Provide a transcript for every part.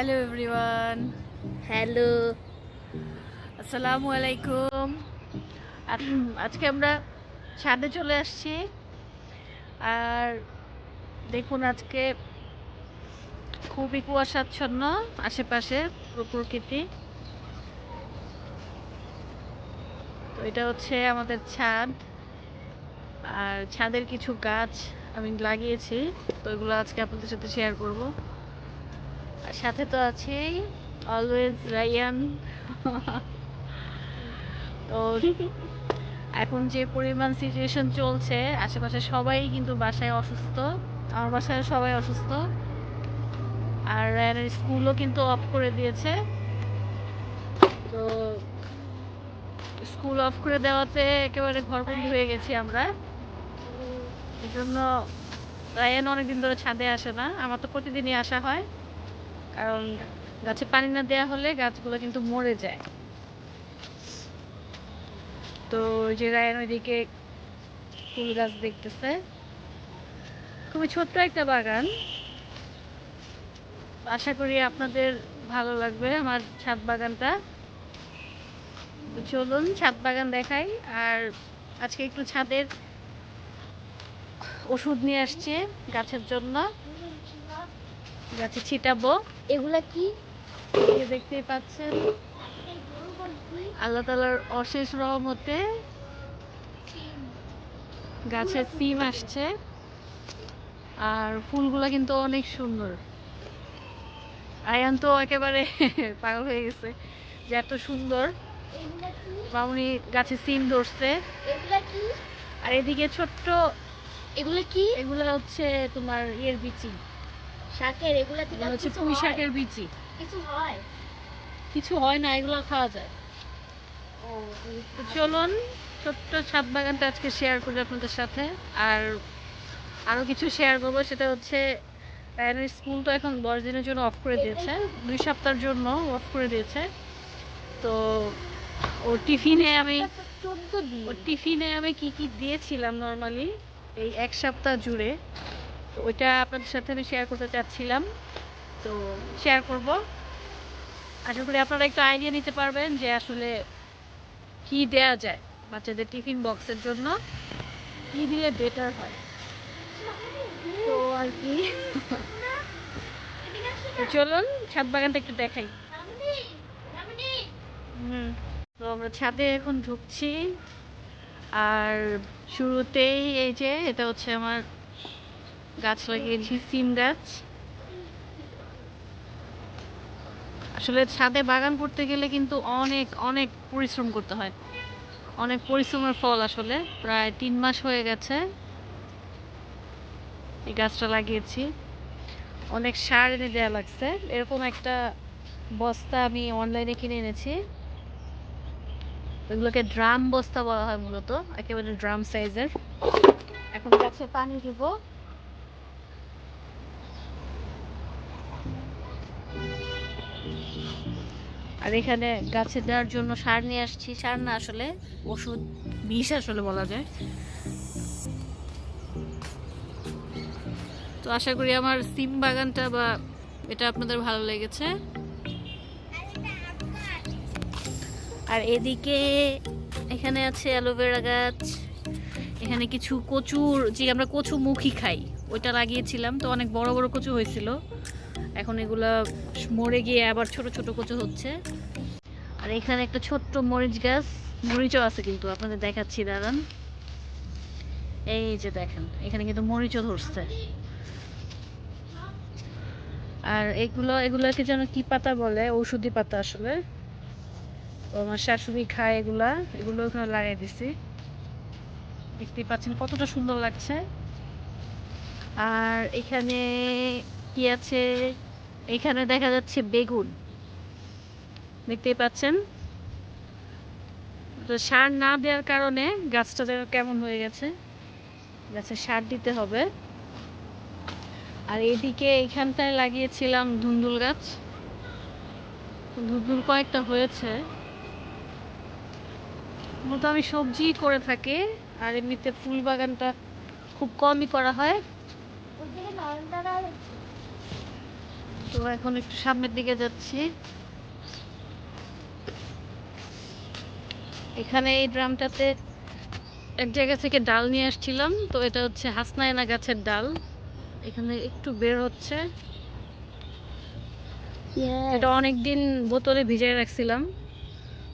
Hello everyone hello আসসালামু আলাইকুম আজ- আজকে আমরা ছাদে চলে আসছি। আর দেখুন আজকে খুবই কুয়াশাচ্ছন্ন আশেপাশে পুরো প্রকৃতি। তো এটা হচ্ছে আমাদের ছাদ। আর ছাদের কিছু গাছ আমি লাগিয়েছি তো এগুলো আজকে আপনাদের সাথে শেয়ার করব। আর সাথে তো আছেই অলওয়েজ রায়ান। তো এখন যে পরিমাণ সিচুয়েশন চলছে, আশেপাশে সবাই কিন্তু বাসায় অসুস্থ, আমার বাসায় সবাই অসুস্থ। আর রায়ানের স্কুলও কিন্তু অফ করে দিয়েছে। তো স্কুল অফ করে দেওয়াতে একেবারে ঘরবন্দি হয়ে গেছি আমরা। এই জন্য রায়ান অনেকদিন ধরে ছাদে আসে না, আমার তো প্রতিদিনই আসা হয়। কারণ গাছে পানি না দেওয়া হলে গাছগুলো কিন্তু মরে যায়। তো যে রায়ন ওইদিকে ফুল গাছ দেখতেছে। খুবই ছোট্ট একটা বাগান। আশা করি আপনাদের ভালো লাগবে আমার ছাদ বাগানটা। চলুন ছাদ বাগান দেখাই। আর আজকে একটু ছাদের ওষুধ নিয়ে আসছে গাছের জন্য। গাছে ছিটাবো। এগুলা কি? দেখতেই পাচ্ছেন। আল্লাহ তালার অশেষ রহমতে গাছের সিম আসছে। আর ফুলগুলা কিন্তু অনেক সুন্দর। আয়ান তো একেবারে পাগল হয়ে গেছে যে এত সুন্দর। মামুনি গাছে সিম ধরছে। আর এদিকে ছোট্ট এগুলা কি? এগুলো হচ্ছে তোমার ইয়ের বিচি। শাকের এগুলা থেকে হচ্ছে পুঁই শাকের বিচি। কিছু হয়? কিছু হয় না এগুলো খাওয়া যায়। ও চলুন ছোট্ট ছাদ বাগানটা আজকে শেয়ার করি আপনাদের সাথে। আর আরও কিছু শেয়ার করব সেটা হচ্ছে রায়ানের স্কুল তো এখন দশ দিনের জন্য অফ করে দিয়েছে। দুই সপ্তাহের জন্য অফ করে দিয়েছে। তো ওর টিফিনে আমি ওর টিফিনে আমি কি কি দিয়েছিলাম নর্মালি এই এক সপ্তাহ জুড়ে? তো ওইটা আপনাদের সাথে আমি শেয়ার করতে চাচ্ছিলাম। তো শেয়ার করব। আশা করি আপনারা একটু আইডিয়া নিতে পারবেন যে আসলে কি দেয়া যায় বাচ্চাদের টিফিন বক্সের জন্য। কি দিলে বেটার হয়? তো আর কি। চলুন, ছাদ বাগানটা একটু দেখাই। হুম, তো আমরা ছাদে এখন ঢুকছি। আর শুরুতেই এই যে, এটা হচ্ছে আমার গাছ লাগিয়েছি, সিম গাছ। আসলে ছাদে বাগান করতে গেলে কিন্তু অনেক অনেক পরিশ্রম করতে হয়। অনেক পরিশ্রমের ফল আসলে। প্রায় তিন মাস হয়ে গেছে এই গাছটা লাগিয়েছি। অনেক সার এনে দেওয়া লাগছে। এরকম একটা বস্তা আমি অনলাইনে কিনে এনেছি। এগুলোকে ড্রাম বস্তা বলা হয় মূলত। একেবারে ড্রাম সাইজের। এখন গাছে পানি দিব। আর এখানে গাছে দেওয়ার জন্য সার নিয়ে আসছি। সার না আসলে ওষুধ, বিষ আসলে বলা যায়। তো আশা করি আমার সিম বাগানটা বা এটা আপনাদের ভালো লেগেছে। আর এদিকে এখানে আছে অ্যালোভেরা গাছ। এখানে কিছু কচুর, যে আমরা কচু মুখী খাই, ওইটা লাগিয়েছিলাম। তো অনেক বড় বড় কচু হয়েছিল। এখন এগুলা মরে গিয়ে আবার ছোট ছোট কচু হচ্ছে। আর এখানে একটা ছোট্ট মরিচ গাছ, মরিচও আছে কিন্তু, আপনাদের দেখাচ্ছি, দাঁড়ান। এই যে দেখেন, এখানে কিন্তু মরিচও ধরছে। আর এগুলো, এগুলোকে যেন কি পাতা বলে? ঔষধি পাতা আসলে। আমার শাশুড়ি খায় এগুলা, এগুলো ওখানে লাগিয়ে দিছি। দেখতেই পাচ্ছেন কতটা সুন্দর লাগছে। আর এখানে কি আছে? এখানে দেখা যাচ্ছে বেগুন। দেখতেই পাচ্ছেন? তো সার না দেওয়ার কারণে গাছটা যেন কেমন হয়ে গেছে। গাছে সার দিতে হবে। আর এদিকে এইখানটায় লাগিয়েছিলাম ধুন্দুল গাছ। ধুন্দুল কয়েকটা হয়েছে। মূলত আমি সবজি করে থাকি, আর এমনিতে ফুল বাগানটা খুব কমই করা হয়। তো এখন একটু সামনের দিকে যাচ্ছি। এখানে এই ড্রামটাতে এক জায়গা থেকে ডাল নিয়ে আসছিলাম তো এটা হচ্ছে হাসনায়না গাছের ডাল। এখানে একটু বের হচ্ছে। এটা অনেক দিন বোতলে ভিজিয়ে রাখছিলাম।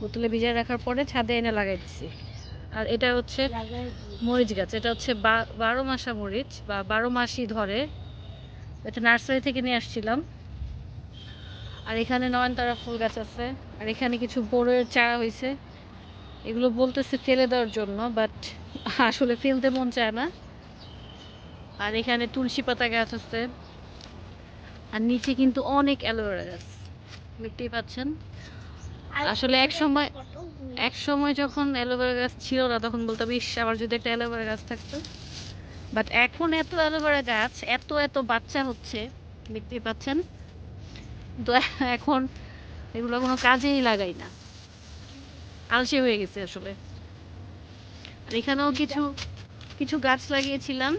বোতলে ভিজিয়ে রাখার পরে ছাদে এনে লাগাই দিছি। আর এটা হচ্ছে মরিচ গাছ এটা হচ্ছে বা- বারো মাসা মরিচ বা বারো মাসই ধরে। এটা নার্সারি থেকে নিয়ে আসছিলাম। আর এখানে নয়নতারা ফুল গাছ আছে। আর এখানে কিছু বড়ের চারা হয়েছে এগুলো বলতেছে ফেলে দেওয়ার জন্য বাট আসলে ফেলতে মন চায় না। আর এখানে তুলসী পাতা গাছ আছে। আর নিচে কিন্তু অনেক অ্যালোভেরা গাছ। দেখতেই পাচ্ছেন? আসলে এক সময়- এক সময় যখন অ্যালোভেরা গাছ ছিল না তখন বলতাম ইস আমার যদি একটা অ্যালোভেরা গাছ থাকতো। বাট এখন এত অ্যালোভেরা গাছ এত এত বাচ্চা হচ্ছে। দেখতেই পাচ্ছেন? তো এখন এগুলো কোনো কাজেই লাগাই না। আলসে হয়ে গেছে আসলে। আর এখানেও কিছু কিছু গাছ লাগিয়েছিলাম।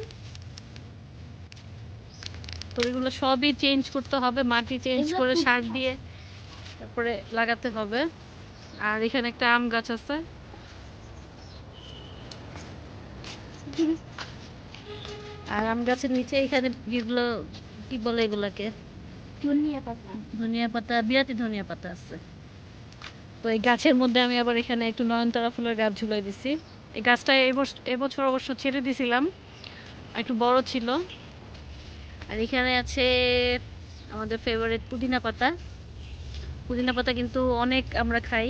তো এগুলো সবই চেঞ্জ করতে হবে মাটি চেঞ্জ করে সার দিয়ে তারপরে লাগাতে হবে। আর এখানে একটা আম গাছ আছে। আর আম গাছের নিচে এখানে যেগুলো কি বলে এগুলাকে? ধনিয়া পাতা। ধনিয়া বিরাটি ধনিয়া পাতা আছে। তো এই গাছের মধ্যে আমি আবার এখানে একটু নয়নতারা ফুলের গাছ ঝুলাই দিছি। এই গাছটা এবছর অবশ্য ছেড়ে দিছিলাম, একটু বড় ছিল। আর এখানে আছে আমাদের ফেভারিট পুদিনা পাতা। পুদিনা পাতা কিন্তু অনেক আমরা খাই।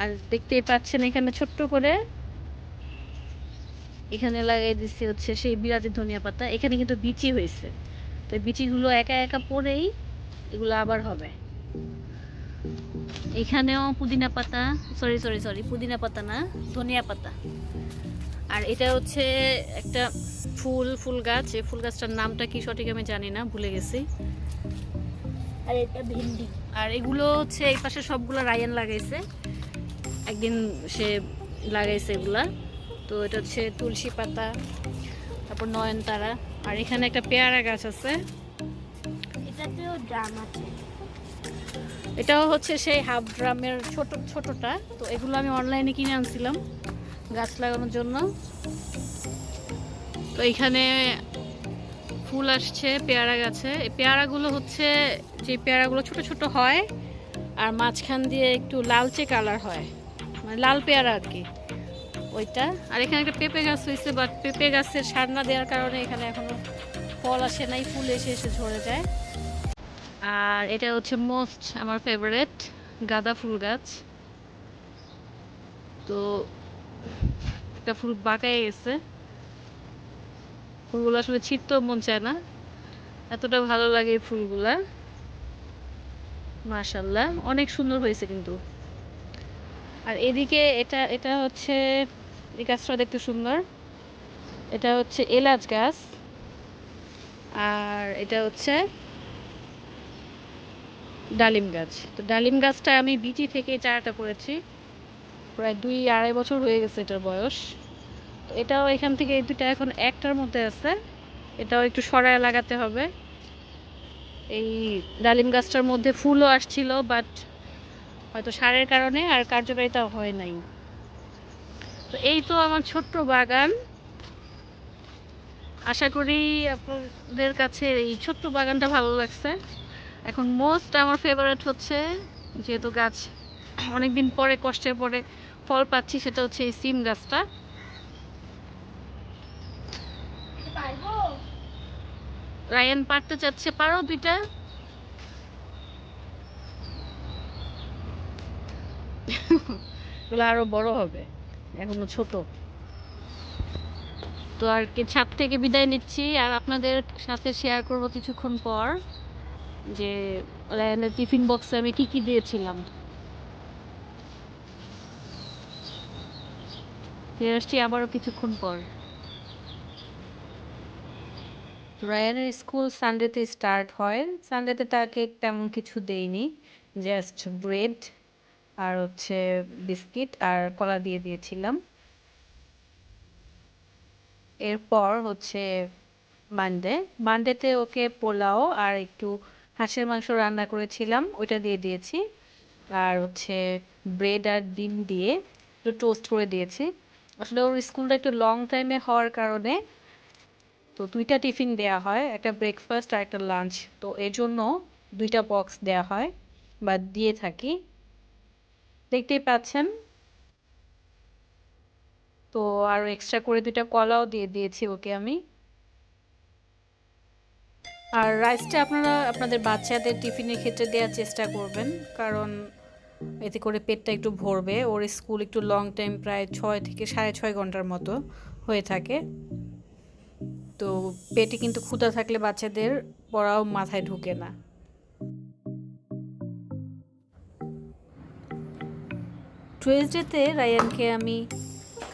আর দেখতেই পাচ্ছেন এখানে ছোট্ট করে। এখানে লাগিয়ে দিচ্ছি হচ্ছে সেই বিরাটি ধনিয়া পাতা। এখানে কিন্তু বিচি হয়েছে। তো বিচিগুলো একা একা পরেই এগুলো আবার হবে। এখানেও পুদিনা পাতা সরি সরি সরি পুদিনা পাতা না ধনিয়া পাতা। আর এটা হচ্ছে একটা ফুল ফুল গাছ। এই ফুল গাছটার নামটা কি সঠিক আমি জানি না ভুলে গেছি। আর এটা ভেন্ডি। আর এগুলো হচ্ছে এই পাশে সবগুলো রায়ান লাগাইছে। একদিন সে লাগাইছে এগুলা। তো এটা হচ্ছে তুলসী পাতা তারপর নয়নতারা। আর এখানে একটা পেয়ারা গাছ আছে। এটাতেও ড্রাম আছে। এটাও হচ্ছে সেই হাফ ড্রামের ছোট ছোটটা। তো এগুলো আমি অনলাইনে কিনে আনছিলাম গাছ লাগানোর জন্য। তো এখানে ফুল আসছে পেয়ারা গাছে। এই পেয়ারাগুলো হচ্ছে যে পেয়ারাগুলো ছোট ছোট হয় আর মাঝখান দিয়ে একটু লালচে কালার হয়। মানে লাল পেয়ারা আর কি। ওইটা। আর এখানে একটা পেঁপে গাছ হয়েছে বাট পেঁপে গাছের সার না দেওয়ার কারণে এখানে এখনও ফল আসে নাই, ফুল এসে এসে ঝরে যায়। আর এটা হচ্ছে মোস্ট আমার ফেভারিট গাঁদা ফুল গাছ। তো একটা ফুল বাঁকায় গেছে। ফুলগুলো আসলে ছিটতেও মন চায় না। এতটা ভালো লাগে এই ফুলগুলা। মাশাল্লাহ অনেক সুন্দর হয়েছে কিন্তু। আর এদিকে এটা এটা হচ্ছে এই গাছটা দেখতে সুন্দর। এটা হচ্ছে এলাচ গাছ। আর এটা হচ্ছে ডালিম গাছ। তো ডালিম গাছটা আমি বিচি থেকে চারাটা করেছি প্রায় দুই আড়াই বছর হয়ে গেছে এটার বয়স। এটাও এখান থেকে এই দুটা এখন একটার মধ্যে আছে। এটাও একটু সরায় লাগাতে হবে। এই ডালিম গাছটার মধ্যে ফুলও আসছিল, বাট হয়তো সারের কারণে আর কার্যকারিতা হয় নাই। তো এই তো আমার ছোট্ট বাগান। আশা করি আপনাদের কাছে এই ছোট্ট বাগানটা ভালো লাগছে। এখন মোস্ট আমার ফেভারিট হচ্ছে যেহেতু গাছ অনেকদিন পরে, কষ্টের পরে ফল পাচ্ছি, সেটা হচ্ছে এই সিম গাছটা। রায়ান পারতে চাচ্ছে, পারো দুইটা। আরও বড় হবে। এখনও ছোট। তো আর কি, ছাদ থেকে বিদায় নিচ্ছি। আর আপনাদের সাথে শেয়ার করব কিছুক্ষণ পর যে রায়ানের টিফিন বক্সে আমি কি কি দিয়েছিলাম। ফিরে আসছি আবারও কিছুক্ষণ পর। রায়ানের স্কুল সানডেতে স্টার্ট হয়। সানডেতে তাকে তেমন কিছু দেইনি। জাস্ট ব্রেড আর হচ্ছে বিস্কিট আর কলা দিয়ে দিয়েছিলাম। এরপর হচ্ছে মানডে। মানডেতে ওকে পোলাও আর একটু হাঁসের মাংস রান্না করেছিলাম, ওইটা দিয়ে দিয়েছি। আর হচ্ছে ব্রেড আর ডিম দিয়ে একটু টোস্ট করে দিয়েছি। আসলে ওর স্কুলটা একটু লং টাইমে হওয়ার কারণে তো দুইটা টিফিন দেয়া হয়, একটা ব্রেকফাস্ট আর একটা লাঞ্চ। তো এর জন্য দুইটা বক্স দেয়া হয় বা দিয়ে থাকি। দেখতেই পাচ্ছেন। তো আরও এক্সট্রা করে দুইটা কলাও দিয়ে দিয়েছি ওকে আমি। আর রাইসটা আপনারা, আপনাদের বাচ্চাদের টিফিনের ক্ষেত্রে দেওয়ার চেষ্টা করবেন, কারণ এতে করে পেটটা একটু ভরবে। ওর স্কুল একটু লং টাইম প্রায় ছয় থেকে সাড়ে ছয় ঘণ্টার মতো হয়ে থাকে। তো পেটে কিন্তু ক্ষুধা থাকলে বাচ্চাদের পড়াও মাথায় ঢুকে না। টুয়েসডেতে রায়ানকে আমি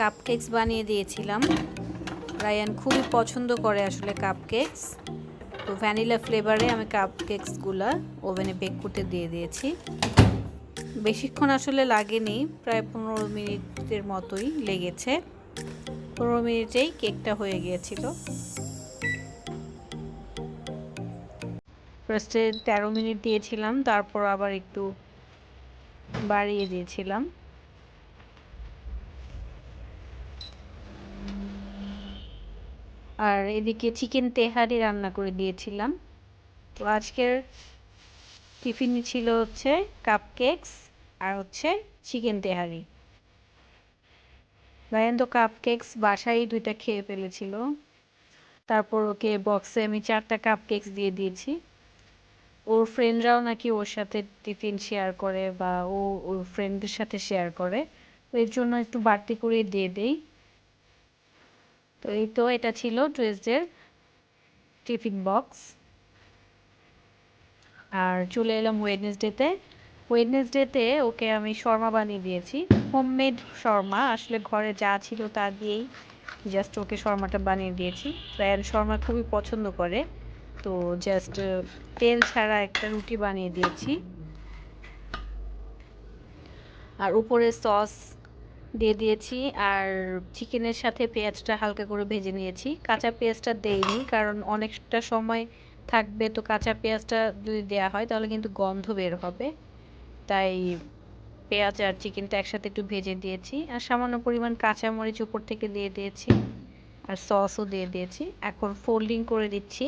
কাপকেকস বানিয়ে দিয়েছিলাম। রায়ান খুবই পছন্দ করে আসলে কাপকেকস তো ভ্যানিলা ফ্লেভারে আমি কাপ কাপকেকসগুলো ওভেনে বেক করতে দিয়ে দিয়েছি। বেশিক্ষণ আসলে লাগেনি, প্রায় পনেরো মিনিটের মতোই লেগেছে। পনেরো মিনিটেই কেকটা হয়ে গিয়েছিল। ফার্স্টে তেরো মিনিট দিয়েছিলাম, তারপর আবার একটু বাড়িয়ে দিয়েছিলাম। আর এদিকে চিকেন তেহারি রান্না করে দিয়েছিলাম। তো আজকের টিফিনে ছিল হচ্ছে কাপকেকস আর হচ্ছে চিকেন তেহারি। রায়ান তো কাপকেকস বাসায় দুইটা খেয়ে ফেলেছিল। তারপর ওকে বক্সে আমি চারটা কাপকেকস দিয়ে দিয়েছি। ওর ফ্রেন্ডরাও নাকি ওর সাথে টিফিন শেয়ার করে বা ও ওর ফ্রেন্ডদের সাথে শেয়ার করে। তো এর জন্য একটু বাড়তি করে দিয়ে দেই। তো এই তো এটা ছিল টুয়েসডের টিফিন বক্স। আর চলে এলাম ওয়েডনেসডেতে ওয়েডনেসডেতে ওকে আমি শর্মা বানিয়ে দিয়েছি। হোমমেড শর্মা, আসলে ঘরে যা ছিল তা দিয়েই জাস্ট ওকে শর্মাটা বানিয়ে দিয়েছি। রায়ান শর্মা খুবই পছন্দ করে, তো জাস্ট তেল ছাড়া একটা রুটি বানিয়ে দিয়েছি। আর উপরে সস দিয়ে দিয়েছি। আর চিকেনের সাথে পেঁয়াজটা হালকা করে ভেজে নিয়েছি। কাঁচা পেঁয়াজটা দেইনি, কারণ অনেকটা সময় থাকবে। তো কাঁচা পেঁয়াজটা যদি দেওয়া হয়, তাহলে কিন্তু গন্ধ বের হবে। তাই পেঁয়াজ আর চিকেনটা একসাথে একটু ভেজে দিয়েছি। আর সামান্য পরিমাণ কাঁচামরিচ উপর থেকে দিয়ে দিয়েছি। আর সসও দিয়ে দিয়েছি। এখন ফোল্ডিং করে দিচ্ছি।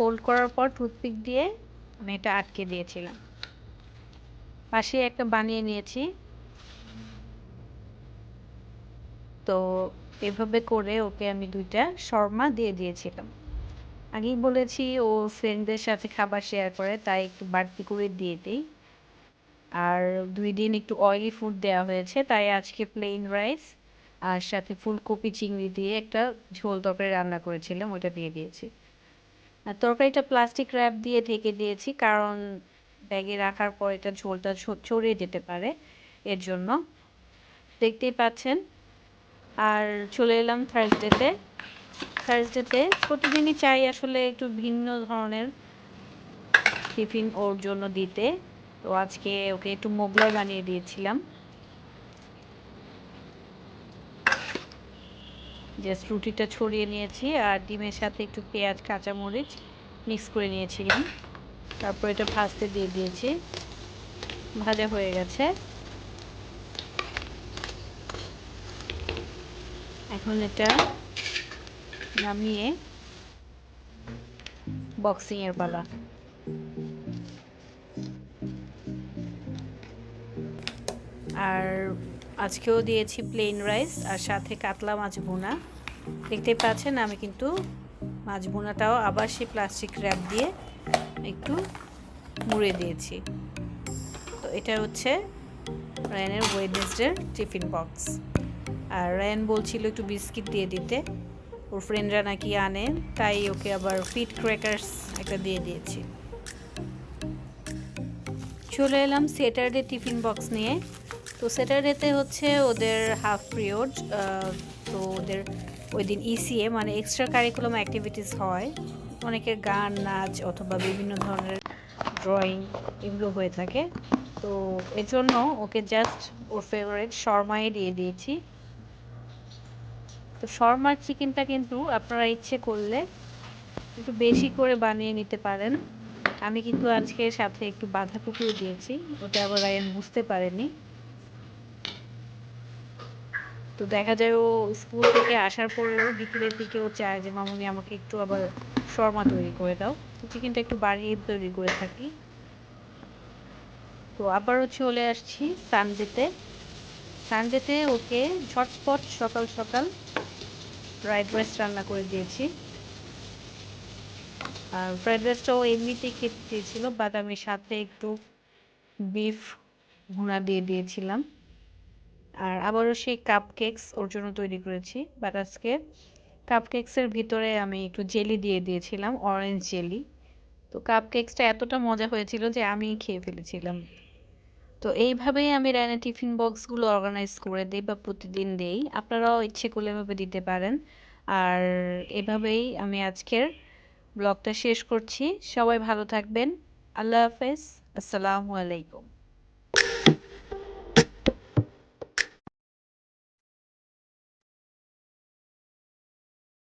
ফোল্ড করার পর টুথপিক দিয়ে আমি এটা আটকে দিয়েছিলাম। পাশে একটা বানিয়ে নিয়েছি। তো এভাবে করে ওকে আমি দুইটা শর্মা দিয়ে দিয়েছিলাম। আগেই বলেছি ও ফ্রেন্ডদের সাথে খাবার শেয়ার করে, তাই একটু বাড়তি করে দিয়ে দিই। আর দুই দিন একটু অয়েলি ফুড দেওয়া হয়েছে, তাই আজকে প্লেন রাইস আর সাথে ফুলকপি চিংড়ি দিয়ে একটা ঝোল তরকারি রান্না করেছিলাম ওটা দিয়ে দিয়েছি। তরকারিটা প্লাস্টিক র্যাপ দিয়ে ঢেকে দিয়েছি, কারণ ব্যাগে রাখার পর এটা ঝোলটা ছড়িয়ে যেতে পারে, এর জন্য। দেখতেই পাচ্ছেন। আর চলে এলাম থার্সডেতে থার্সডেতে প্রতিদিনই চাই আসলে একটু ভিন্ন ধরনের টিফিন ওর জন্য দিতে। তো আজকে ওকে একটু মোগলাই বানিয়ে দিয়েছিলাম। জাস্ট রুটিটা ছড়িয়ে নিয়েছি আর ডিমের সাথে একটু পেঁয়াজ, কাঁচামরিচ মিক্স করে নিয়েছিলাম। তারপর এটা ভাজতে দিয়ে দিয়েছি। ভাজা হয়ে গেছে। এখন এটা নামিয়ে বক্সিং এর পালা। আর আজকেও দিয়েছি প্লেন রাইস আর সাথে কাতলা মাছ বোনা দেখতে পাচ্ছেন, আমি কিন্তু মাছ বোনাটাও আবার সেই প্লাস্টিক র্যাপ দিয়ে একটু মুড়ে দিয়েছি। তো এটা হচ্ছে রায়ানের ওয়েডনেসডের টিফিন বক্স আর রায়ান বলছিল একটু বিস্কিট দিয়ে দিতে। ওর ফ্রেন্ডরা নাকি আনে, তাই ওকে আবার ফিট ক্র্যাকার্স একটা দিয়ে দিয়েছি। চলে এলাম স্যাটারডে টিফিন বক্স নিয়ে। তো স্যাটারডেতে হচ্ছে ওদের হাফ পিরিয়ড তো ওদের ওই দিন ইসিএ মানে এক্সট্রা কারিকুলাম অ্যাক্টিভিটিস হয়। অনেকের গান, নাচ অথবা বিভিন্ন ধরনের ড্রয়িং এগুলো হয়ে থাকে। তো এর জন্য ওকে জাস্ট ওর ফেভারিট শর্মাই দিয়ে দিয়েছি। তো শর্মার চিকেনটা কিন্তু আপনারা ইচ্ছে করলে একটু বেশি করে বানিয়ে নিতে পারেন। আমি কিন্তু আজকে সাথে একটু বাঁধাকপিও দিয়েছি, ওটা আবার রায়ান বুঝতে পারেনি। তো দেখা যায় ও স্কুল থেকে আসার পরেও বিকেলের দিকে ও চায় যে মামুনি আমাকে একটু আবার শর্মা তৈরি করে দাও। চিকেনটা একটু বাড়িয়ে তৈরি করে থাকি। তো আবারও চলে আসছি সানডেতে। সানডেতে ওকে ঝটপট সকাল সকাল ফ্রাইড রাইস রান্না করে দিয়েছি। আর ফ্রাইড রাইসটাও এমনিতেই খেতে চেয়েছিল বাট আমি সাথে একটু বিফ ভুনা দিয়ে দিয়েছিলাম। আর আবারও সেই কাপ কেকস ওর জন্য তৈরি করেছি বাট আজকে কাপ ভিতরে আমি একটু জেলি দিয়ে দিয়েছিলাম অরেঞ্জ জেলি তো কাপ কেকসটা এতটা মজা হয়েছিল যে আমি খেয়ে ফেলেছিলাম। তো এইভাবেই আমি রায়না টিফিন বক্সগুলো অর্গানাইজ করে দিই বা প্রতিদিন দেই। আপনারাও ইচ্ছে করলে এভাবে দিতে পারেন। আর এভাবেই আমি আজকের ব্লগটা শেষ করছি। সবাই ভালো থাকবেন। আল্লাহ হাফেজ। আসসালামু আলাইকুম।